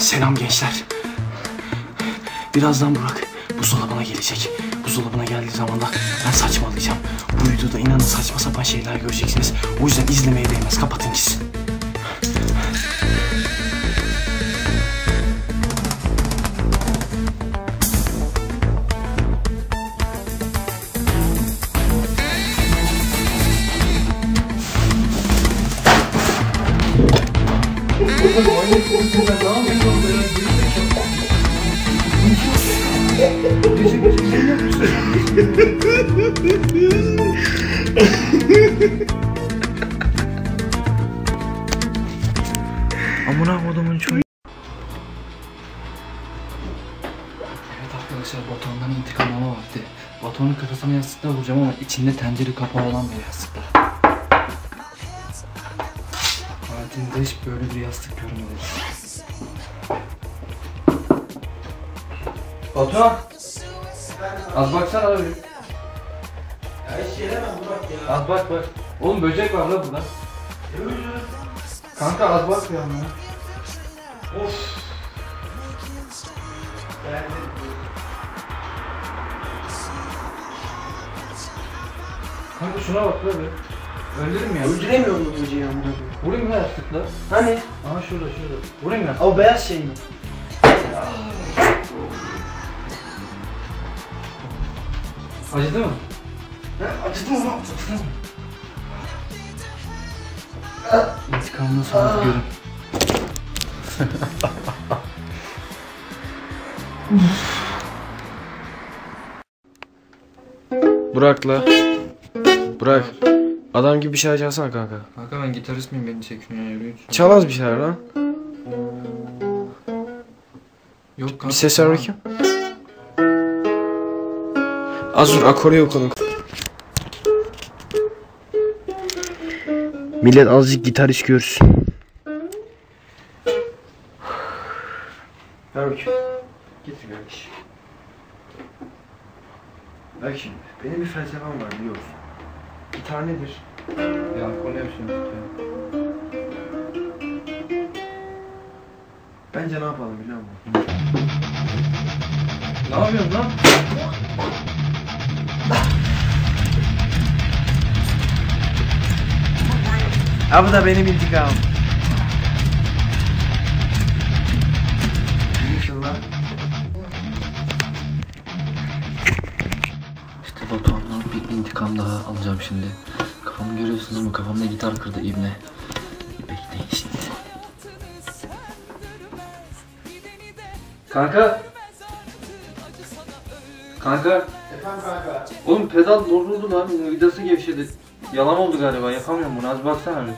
Selam gençler. Birazdan Burak buzdolabına gelecek. Buzdolabına geldiği zaman da ben saçmalayacağım. Bu videoda inanın saçma sapan şeyler göreceksiniz. O yüzden izlemeye değmez. Kapatın gitsin. Amına kodumun çocuğu. Evet arkadaşlar Batuhan'dan intikam alma vakti. Batuhan'ın kafasına yastıkla vuracağım ama içinde tencere kapağı olan bir yastıkla. Hayatımda hiç böyle bir yastık görmedim. Batuhan! Az baksana abi. Ya hiç gelemem Burak ya. Az bak bak. Oğlum böcek var la burada. Kanka az bak ya. Of. Geldim. Kanka şuna bak la be. Öldürürüm ya. Öldüremiyorum bu böceği amına koyayım. Vurayım mı yastıkla? Hani? Aha şurada şurada. Vurayım mı? O beyaz şey mi? Acıdı mı? Ha, acıdı mı lan? İntikamını sonra görün. Burak'la. Burak. Adam gibi bir şeyler çalsana kanka. Kanka ben gitarist miyim beni çekmiyor ya yürüyün. Çal az bir şeyler lan. Yok kanka. Bir ses ver bakayım. Az dur akoru yok onun. Millet azıcık gitarist görsün. Ver bakayım. Getir kardeşim. Bak şimdi, benim bir felsefem var biliyorsun. Gitar nedir? Ya konu yapıyorsun. Bence ne yapalım biliyor musun? Ne yapıyorsun lan? Ha bu da benim intikamım. İntikam daha alacağım şimdi. Kafamı görüyorsunuz ama kafamda gitar kırdı ibne. Bekleyin şimdi. Kanka. Kanka. Efendim kanka. Oğlum pedal bozuldu lan. Vidası gevşedi. Yalan oldu galiba. Yapamıyorum bunu. Az baksana bir.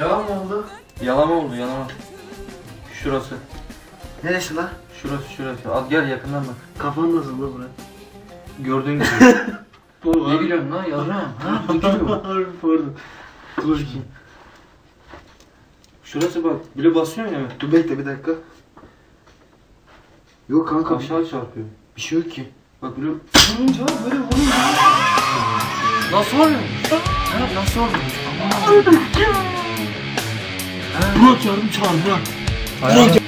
Yalan mı oldu? Yalama oldu yalama. Şurası. Neresi lan? Şurası şurası. Al gel yakından bak. Kafan nasıl lan Burak? Gördüğün gibi. ne gülüyorsun lan yavrum? Ha? Ne gülüyorsun? Pardon. Dur bakayım. Şurası bak. Bile basıyorsun ya. Dur bekle bir dakika. Yok kanka Aşağı çarpıyor. bir şey yok ki. Bak böyle Vurunca böyle vurunca. Nasıl oluyor? Ha, nasıl oluyor? Burak yardım çağır Burak. Burak